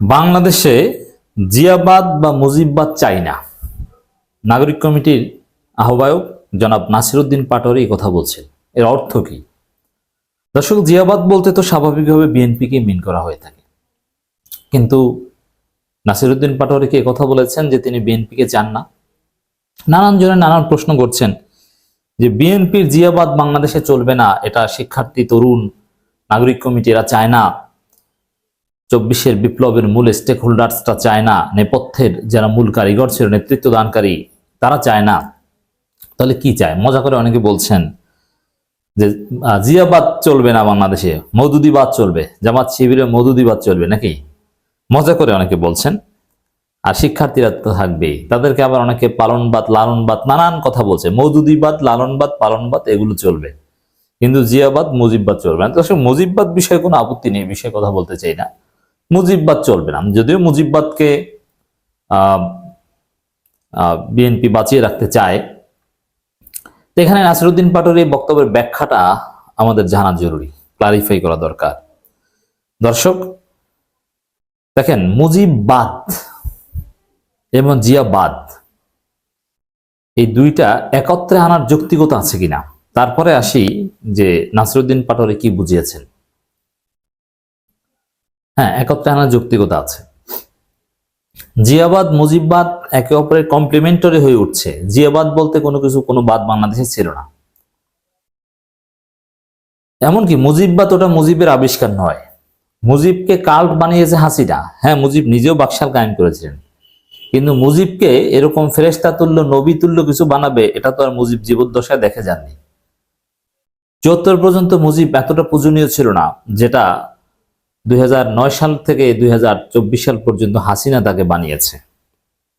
বাংলাদেশে জিয়াবাদ বা মুজিববাদ চাই না। নাগরিক কমিটির আহ্বায়ক জনাব নাসিরুদ্দিন পাটোয়ারি কথা বলছেন। এর অর্থ কি? দর্শক, জিয়াবাদ বলতে তো স্বাভাবিকভাবে বিএনপিকে মিন করা হয়ে থাকে। কিন্তু নাসিরুদ্দিন পাটোয়ারিকে কথা বলেছেন যে তিনি বিএনপিকে চান না? নানান জনে নানান প্রশ্ন করছেন যে বিএনপির জিয়াবাদ বাংলাদেশে চলবে না, এটা শিক্ষার্থী, তরুণ, নাগরিক কমিটি, এরা চায় না। চব্বিশের বিপ্লবের মূল স্টেক হোল্ডার্সটা চায় না। নেপথ্যের যারা মূল কারিগর ছিল নেতৃত্ব দানকারী তারা চায় না। তাহলে কি চায়? মজা করে অনেকে বলছেন যে জিয়াবাদ চলবে না বাংলাদেশে, মৌদুদিবাদ চলবে। জামাত শিবিরে মৌদুদিবাদ চলবে নাকি? মজা করে অনেকে বলছেন। আর শিক্ষার্থীরা তো থাকবেই। তাদেরকে আবার অনেকে পালনবাদ, লালনবাদ, নানান কথা বলছে। মৌদুদিবাদ, লালনবাদ, পালনবাদ, এগুলো চলবে। কিন্তু জিয়াবাদ, মুজিববাদ চলবে না। তো মুজিববাদ বিষয়ে কোনো আপত্তি নেই, বিষয়ে কথা বলতে চাই না। মুজিববাদ চলবে না। যদিও মুজিববাদকে বিএনপি বাঁচিয়ে রাখতে চায়, তো এখানে নাসিরুদ্দিন পাটোর এই বক্তব্যের ব্যাখ্যাটা আমাদের জানা জরুরি ক্লারিফাই করা দরকার। দর্শক, দেখেন, মুজিববাদ এবং জিয়াবাদ, এই দুইটা একত্রে আনার যৌক্তিকতা আছে কিনা? তারপরে আসি যে নাসিরুদ্দিন পাটোয়ারি কি বুঝিয়েছেন। হ্যাঁ একত্রে আনার যৌক্তিকতা আছে। জিয়াবাদ, মুজিববাদ একে অপরের কমপ্লিমেন্টারি হয়ে উঠছে। জিয়াবাদ বলতে কোনো কিছু, কোনো বাদ বাংলাদেশে ছিল না। এমনকি মুজিববাদ ওটা মুজিবের আবিষ্কার নয়। মুজিবকে কাল্ট বানিয়েছে হাসিনা। হ্যাঁ মুজিব নিজেও বাকশাল কায়েম করেছিলেন। কিন্তু মুজিবকে এরকম ফেরেস্তা তুল্য, নবী তুল্য কিছু বানাবে, এটা তো আর মুজিব জীবদ্দশায় দেখে যাননি। চুয়াত্তর পর্যন্ত মুজিব এতটা পূজনীয় ছিল না, যেটা দুই হাজার নয় সাল থেকে দুই হাজার চব্বিশ সাল পর্যন্ত হাসিনা তাকে বানিয়েছে।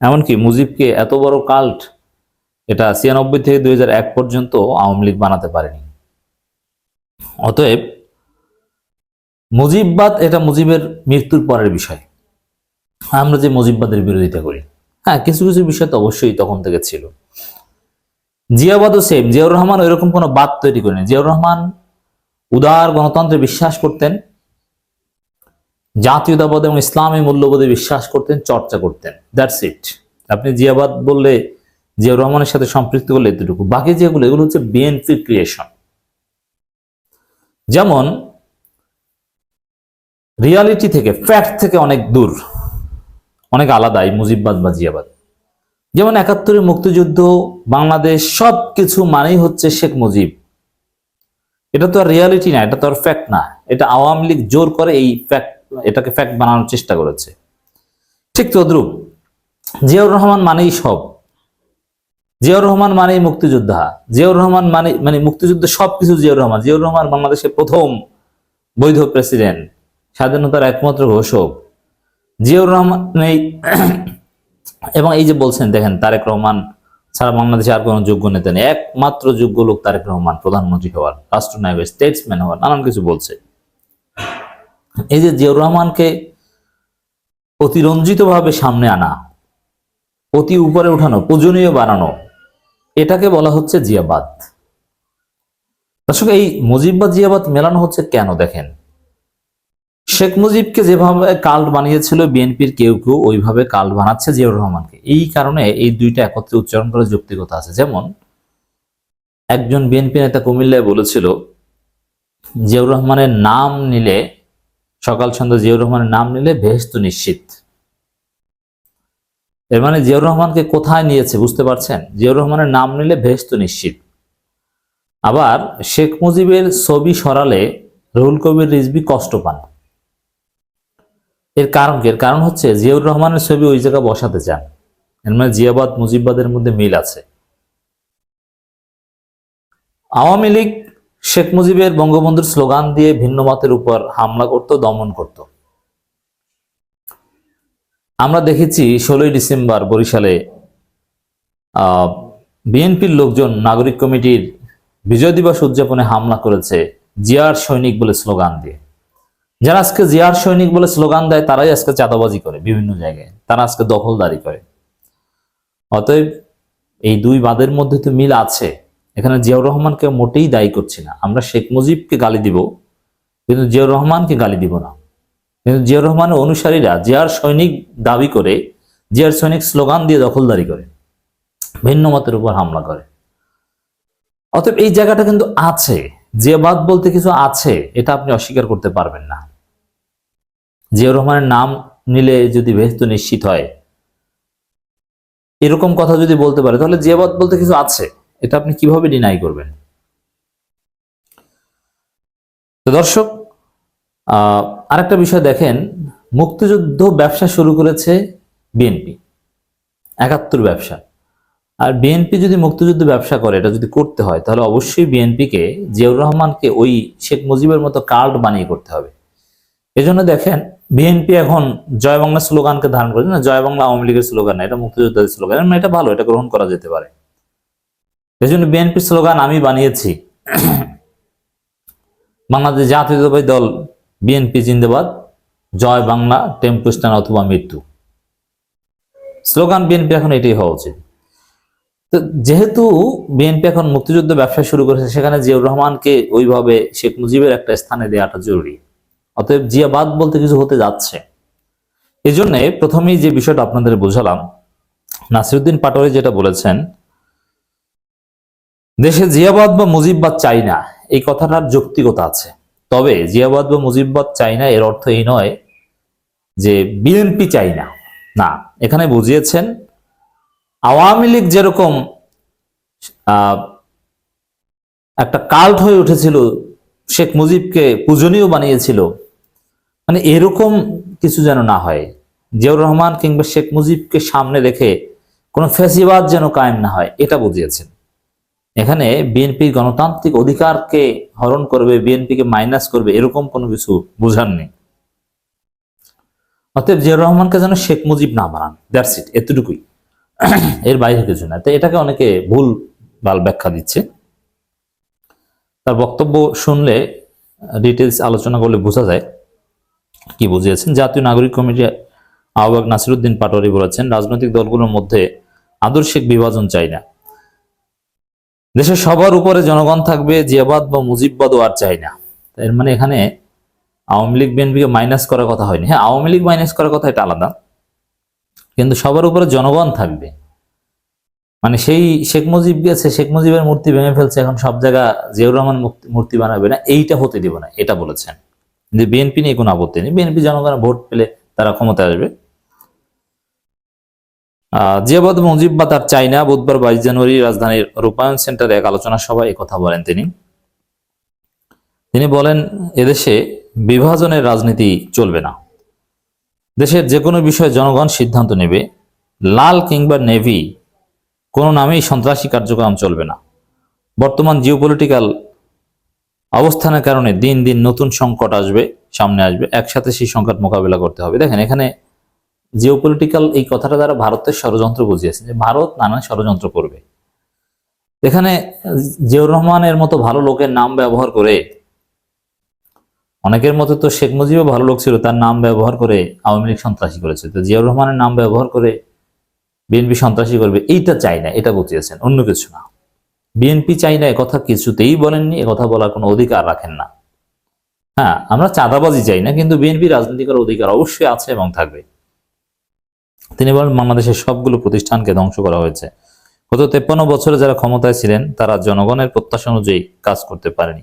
এমনকি মুজিবকে এত বড় কাল্ট, এটা ছিয়ানব্বই থেকে দুই হাজার এক পর্যন্ত আওয়ামী লীগ বানাতে পারেনি। অতএব মুজিববাদ এটা মুজিবের মৃত্যুর পরের বিষয়। আমরা যে মুজিববাদের বিরোধিতা করি হ্যাঁ কিছু কিছু বিষয় তো অবশ্যই তখন থেকে ছিল। জিয়াবাদও সেম জিয়াউর রহমান ওইরকম কোনো বাদ তৈরি করেনি। জিয়াউর রহমান উদার গণতন্ত্রে বিশ্বাস করতেন জাতীয়তাবাদ এবং ইসলামী মূল্যবোধে বিশ্বাস করতেন, চর্চা করতেন। দ্যাটস ইট আপনি জিয়াবাদ বললে, জিয়াউর রহমানের সাথে সম্পৃক্ত করলে এতটুকু। বাকি যেগুলো, এগুলো হচ্ছে বিএনপির ক্রিয়েশন যেমন রিয়ালিটি থেকে ফ্যাক্ট থেকে অনেক দূর, অনেক আলাদা এই মুজিববাদ বা জিয়াবাদ। যেমন, একাত্তরের মুক্তিযুদ্ধ, বাংলাদেশ সব কিছু মানেই হচ্ছে শেখ মুজিব। এটা তো আর রিয়ালিটি না, এটা তো আর ফ্যাক্ট না। এটা আওয়ামী লীগ জোর করে এই ফ্যাক্ট এটাকে ফ্যাক্ট বানানোর চেষ্টা করেছে। ঠিক তদ্রুপ, জিয়াউর রহমান মানেই সব। জিয়াউর রহমান মানেই মুক্তিযোদ্ধা। জিয়াউর রহমান মানে মানে মুক্তিযুদ্ধ সবকিছু জিয়াউর রহমান। জিয়াউর রহমান বাংলাদেশের প্রথম বৈধ প্রেসিডেন্ট স্বাধীনতার একমাত্র ঘোষক। জিয়াউর রহমান এবং এই যে বলছেন, দেখেন, তারেক রহমান ছাড়া বাংলাদেশে আর কোনো যোগ্য নেতা নেই। একমাত্র যোগ্য লোক তারেক রহমান, প্রধানমন্ত্রী হওয়ার, রাষ্ট্রনায়ক স্টেটসম্যান হওয়ার, নানান কিছু বলছে। এই যে জিয়াউর রহমানকে অতিরঞ্জিত ভাবে সামনে আনা, অতি উপরে উঠানো, পূজনীয় বানানো, এটাকে বলা হচ্ছে জিয়াবাদ। দর্শক, এই মুজিববাদ জিয়াবাদ মেলানো হচ্ছে কেন দেখেন? শেখ মুজিবকে যেভাবে কাল্ট বানিয়েছিল, বিএনপির কেউ কেউ ওইভাবে কাল্ট বানাচ্ছে জিয়াউর রহমানকে। এই কারণে এই দুইটা একত্রে উচ্চারণ করার যৌক্তিকতা আছে। যেমন, একজন বিএনপি নেতা কুমিল্লায় বলেছিল, জিয়াউর রহমানের নাম নিলে সকাল সন্ধ্যা জিয়াউর রহমানের নাম নিলে বেহেস্ত নিশ্চিত। এর মানে জিয়াউর রহমানকে কোথায় নিয়েছে বুঝতে পারছেন? জিয়াউর রহমানের নাম নিলে বেহেস্ত নিশ্চিত। আবার শেখ মুজিবের ছবি সরালে রুহুল কবির রিজবি কষ্ট পান। এর কারণ কি? এর কারণ হচ্ছে জিয়াউর রহমানের ছবি ওই জায়গায় বসাতে চান। এর মানে জিয়াবাদ, মুজিববাদের মধ্যে মিল আছে। আওয়ামী লীগ শেখ মুজিবের বঙ্গবন্ধুর স্লোগান দিয়ে ভিন্ন মতের উপর হামলা করত, দমন করত। আমরা দেখেছি ষোলোই ডিসেম্বর বরিশালে বিএনপির লোকজন নাগরিক কমিটির বিজয় দিবস উদযাপনে হামলা করেছে জিয়ার সৈনিক বলে স্লোগান দিয়ে। যারা আজকে জিয়ার সৈনিক বলে স্লোগান দেয়, তারাই আজকে চাঁদাবাজি করে বিভিন্ন জায়গায়। তারা আজকে দখলদারি করে। অতএব এই দুই বাদের মধ্যে তো মিল আছে। এখানে জিয়াউর রহমানকে মোটেই দায়ী করছি না। আমরা শেখ মুজিবকে গালি দিব, কিন্তু জিয়াউর রহমানকে গালি দিব না। কিন্তু জিয়াউর রহমানের অনুসারীরা জিয়ার সৈনিক দাবি করে, জিয়ার সৈনিক স্লোগান দিয়ে দখলদারি করে, ভিন্ন মতের উপর হামলা করে। অতএব এই জায়গাটা কিন্তু আছে। জিয়াবাদ বলতে কিছু আছে, এটা আপনি অস্বীকার করতে পারবেন না। জিয়াউর রহমানের নাম নিলে যদি বেহত নিশ্চিত হয়, এরকম কথা যদি বলতে পারে, তাহলে জিয়াবাদ বলতে কিছু আছে। এটা আপনি কীভাবে ডিনাই করবেন? তো দর্শক আরেকটা বিষয় দেখেন, মুক্তিযুদ্ধ ব্যবসা শুরু করেছে বিএনপি একাত্তর ব্যবসা। আর বিএনপি যদি মুক্তিযুদ্ধ ব্যবসা করে, এটা যদি করতে হয়, তাহলে অবশ্যই বিএনপিকে জিয়াউর রহমানকে ওই শেখ মুজিবের মতো কার্ড বানিয়ে করতে হবে। এজন্য দেখেন বিএনপি এখন জয় বাংলা স্লোগানকে ধারণ করেছে, না, জয় বাংলা আওয়ামী লীগের স্লোগান না, এটা মুক্তিযোদ্ধাদের স্লোগান, এটা ভালো, এটা গ্রহণ করা যেতে পারে। এজন্য বিএনপির স্লোগান আমি বানিয়েছি। বাংলাদেশ জাতীয়তাবাদী দল বিএনপি জিন্দাবাদ। জয় বাংলা, টেম্পো স্ট্যান্ড অথবা মৃত্যু। স্লোগান বিএনপি এখন এটাই হওয়া উচিত। তো যেহেতু বিএনপি এখন মুক্তিযুদ্ধ ব্যবসা শুরু করেছে, সেখানে জিয়াউর রহমানকে ওইভাবে শেখ মুজিবের একটা স্থানে দেওয়াটা জরুরি। অতএব জিয়াবাদ বলতে কিছু হতে যাচ্ছে। এই জন্য প্রথমেই যে বিষয়টা আপনাদের বোঝালাম, নাসিরুদ্দিন পাটোয়ারি যেটা বলেছেন দেশে জিয়াবাদ বা মুজিববাদ চাই না, এই কথাটার যৌক্তিকতা আছে। তবে জিয়াবাদ বা মুজিববাদ চাই না এর অর্থ এই নয় যে বিএনপি চাই না। না, এখানে বুঝিয়েছেন আওয়ামী লীগ যেরকম একটা কাল্ট হয়ে উঠেছিল, শেখ মুজিবকে পূজনীয় বানিয়েছিল মানে এরকম কিছু যেন না হয়। জিয়াউর রহমান কিংবা শেখ মুজিবকে সামনে রেখে কোনো ফেসিবাদ যেন কায়েম না হয়, এটা বুঝিয়েছেন। এখানে বিএনপি গণতান্ত্রিক অধিকারকে হরণ করবে বিএনপিকে মাইনাস করবে, এরকম কোনো কিছু বোঝাননি অতএব জিয়াউর রহমানকে যেন শেখ মুজিব না বানান দ্যাটস ইট এতটুকুই। এর বাইরে কিছু না। তো এটাকে অনেকে ভুল ভালো ব্যাখ্যা দিচ্ছে। তার বক্তব্য শুনলে ডিটেলস আলোচনা করলে বোঝা যায় কি বুঝিয়েছেন। জাতীয় নাগরিক কমিটি আহ্বায়ক নাসিরুদ্দিন পাটোয়ারি বলেছেন, রাজনৈতিক দলগুলোর মধ্যে আদর্শিক বিভাজন চাই না। দেশের সবার উপরে জনগণ থাকবে, জিয়াবাদ বা মুজিববাদও আর চাই না। এর মানে এখানে আওয়ামী লীগ, বিএনপিকে মাইনাস করার কথা হয়নি। হ্যাঁ আওয়ামী লীগ মাইনাস করার কথা এটা আলাদা। কিন্তু সবার উপরে জনগণ থাকবে। মানে সেই শেখ মুজিব গেছে, শেখ মুজিবের মূর্তি ভেঙে ফেলছে, এখন সব জায়গা জিয়াউর রহমান মূর্তি বানাবে না, এইটা হতে দিব না, এটা বলেছেন। যে বিএনপি নিয়ে কোনো আপত্তি নেই। বিএনপি জনগণের ভোট পেলে তারা ক্ষমতায় আসবে। জিয়াবাদ মুজিববাদ আর চাই না বুধবার বাইশ জানুয়ারি রাজধানীর রূপায়ণ সেন্টারে এক আলোচনা সভায় কথা বলেন তিনি। তিনি বলেন, এদেশে বিভাজনের রাজনীতি চলবে না। দেশের যে কোনো বিষয়ে জনগণ সিদ্ধান্ত নেবে। লাল কিংবা নেভি, কোনো নামেই সন্ত্রাসী কার্যক্রম চলবে না। বর্তমান জিওপলিটিক্যাল অবস্থানের কারণে দিন দিন নতুন সংকট আসবে, সামনে আসবে। একসাথে সেই সংকট মোকাবিলা করতে হবে। দেখেন, এখানে জিওপলিটিক্যাল এই কথাটা দ্বারা ভারতের ষড়যন্ত্র বুঝিয়েছে যে ভারত নানা ষড়যন্ত্র করবে। এখানে জিয়াউর রহমানের মতো ভালো লোকের নাম ব্যবহার করে, অনেকের মতো তো শেখ মুজিবও ভালো লোক ছিল, তার নাম ব্যবহার করে আওয়ামী লীগ সন্ত্রাসী করেছে। তো জিয়াউর রহমানের নাম ব্যবহার করে বিএনপি সন্ত্রাসী করবে, এইটা চাই না, এটা বুঝিয়েছেন, অন্য কিছু না। বিএনপি চাই না কথা কিছুতেই বলেননি কথা বলার কোনো অধিকার রাখেন না। হ্যাঁ আমরা চাঁদাবাজি চাই না, কিন্তু বিএনপি রাজনীতি করার অধিকার অবশ্যই আছে এবং থাকবে। তিনি বলেন, বাংলাদেশের সবগুলো প্রতিষ্ঠানকে ধ্বংস করা হয়েছে। গত তেপ্পান্ন বছরে যারা ক্ষমতায় ছিলেন, তারা জনগণের প্রত্যাশা অনুযায়ী কাজ করতে পারেনি।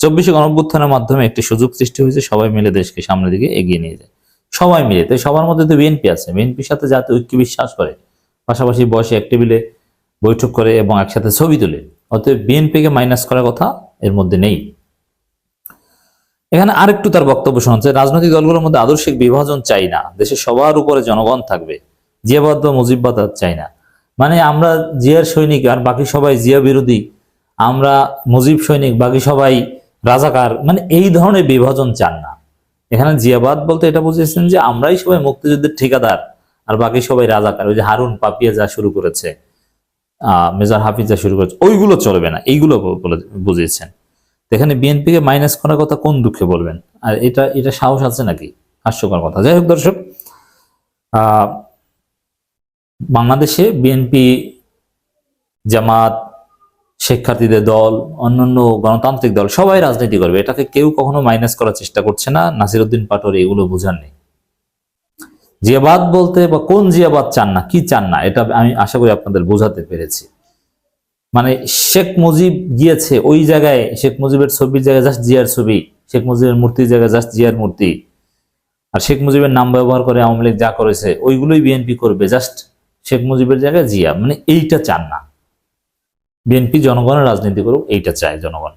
চব্বিশে গণঅভ্যুত্থানের মাধ্যমে একটি সুযোগ সৃষ্টি হয়েছে, সবাই মিলে দেশকে সামনের দিকে এগিয়ে নিয়ে যায়। সবাই মিলে। তাই সবার মধ্যে তো বিএনপি আছে। বিএনপির সাথে যাতে ঐক্য বিশ্বাস করে। পাশাপাশি বসে এক টেবিলে বৈঠক করে এবং একসাথে ছবি তোলে। অতএব বিএনপিকে মাইনাস করার কথা এর মধ্যে নেই। এখানে আরেকটু তার বক্তব্য শোনাচ্ছে রাজনৈতিক দলগুলোর মধ্যে আদর্শিক বিভাজন চাই না। দেশে সবার উপরে জনগণ থাকবে। জিয়াবাদ বা মুজিববাদ চাই না। মানে আমরা জিয়ার সৈনিক আর বাকি সবাই জিয়া বিরোধী, আমরা মুজিব সৈনিক, বাকি সবাই রাজাকার মানে এই ধরনের বিভাজন চান না। এখানে জিয়াবাদ বলতে এটা বুঝেছেন যে আমরাই সবাই মুক্তিযুদ্ধের ঠিকাদার আর বাকি সবাই রাজাকার। ওই যে হারুন পাপিয়া যা শুরু করেছে, আহ, মেজর হাফিজ যা শুরু করেছে, ওইগুলো চলবে না, এইগুলো বুঝিয়েছেন। এখানে বিএনপিকে মাইনাস করার কথা কোন দুঃখে বলবেন? আর এটা এটা সাহস আছে নাকি? হাস্যকর কথা। যাই হোক দর্শক বাংলাদেশে বিএনপি জামাত, শিক্ষার্থীদের দল, অন্যান্য গণতান্ত্রিক দল সবাই রাজনীতি করবে। এটাকে কেউ কখনো মাইনাস করার চেষ্টা করছে না। নাসিরুদ্দিন পাটোয়ারি এগুলো বোঝার নেই। জিয়াবাদ বলতে বা কোন জিয়াবাদ চান না, কি চান না, এটা আমি আশা করি আপনাদের বোঝাতে পেরেছি। মানে শেখ মুজিব গিয়েছে ওই জায়গায়, শেখ মুজিবের ছবির জায়গায় জাস্ট জিয়ার ছবি, শেখ মুজিবের মূর্তির জায়গায় জাস্ট জিয়ার মূর্তি। আর শেখ মুজিবের নাম ব্যবহার করে আওয়ামী লীগ যা করেছে, ওইগুলোই বিএনপি করবে জাস্ট শেখ মুজিবের জায়গায় জিয়া। মানে এইটা চান না। বিএনপি জনগণের রাজনীতি করুক, এইটা চায় জনগণ।